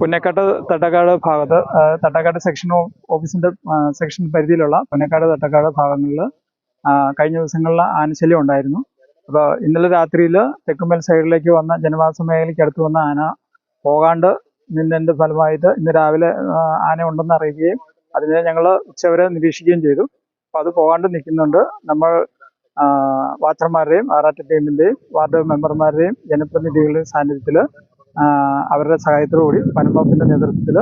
പുന്നക്കാട് തട്ടക്കാട് ഭാഗത്ത് തട്ടക്കാട് സെക്ഷൻ ഓഫീസിന്റെ സെക്ഷൻ പരിധിയിലുള്ള പുന്നക്കാട് തട്ടക്കാട് ഭാഗങ്ങളിൽ കഴിഞ്ഞ ദിവസങ്ങളിൽ ആനശല്യം ഉണ്ടായിരുന്നു. അപ്പോൾ ഇന്നലെ രാത്രിയിൽ തെക്കുമേൽ സൈഡിലേക്ക് വന്ന ജനവാസ മേഖലയ്ക്ക് അടുത്ത് വന്ന ആന പോകാണ്ട് നിന്നതിന്റെ ഫലമായിട്ട് ഇന്ന് രാവിലെ ആന ഉണ്ടെന്ന് അറിയുകയും അതിനെ ഞങ്ങൾ ഉച്ചവരെ നിരീക്ഷിക്കുകയും ചെയ്തു. അപ്പോൾ അത് പോകാണ്ട് നിൽക്കുന്നുണ്ട്. നമ്മൾ വാച്ചർമാരുടെയും ആറാട്ട് ടീമിന്റെയും വാർഡ് മെമ്പർമാരുടെയും ജനപ്രതിനിധികളുടെയും സാന്നിധ്യത്തിൽ അവരുടെ സഹായത്തോടുകൂടി വനംവകുപ്പിന്റെ നേതൃത്വത്തിൽ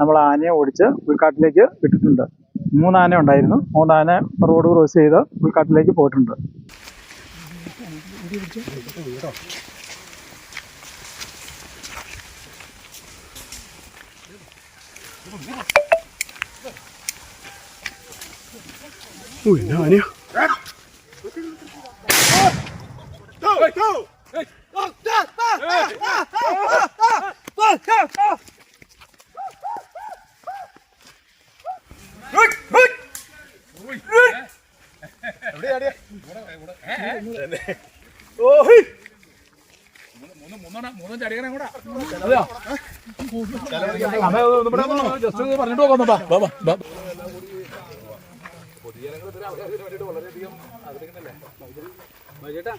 നമ്മൾ ആനയെ ഓടിച്ച് ഉൾക്കാട്ടിലേക്ക് വിട്ടിട്ടുണ്ട്. മൂന്നാന ഉണ്ടായിരുന്നു. മൂന്നാന റോഡ് ക്രോസ് ചെയ്ത് ഉൾക്കാട്ടിലേക്ക് പോയിട്ടുണ്ട്. ജസ്റ്റ് പറഞ്ഞിട്ട് നോക്കാം ചേട്ടാ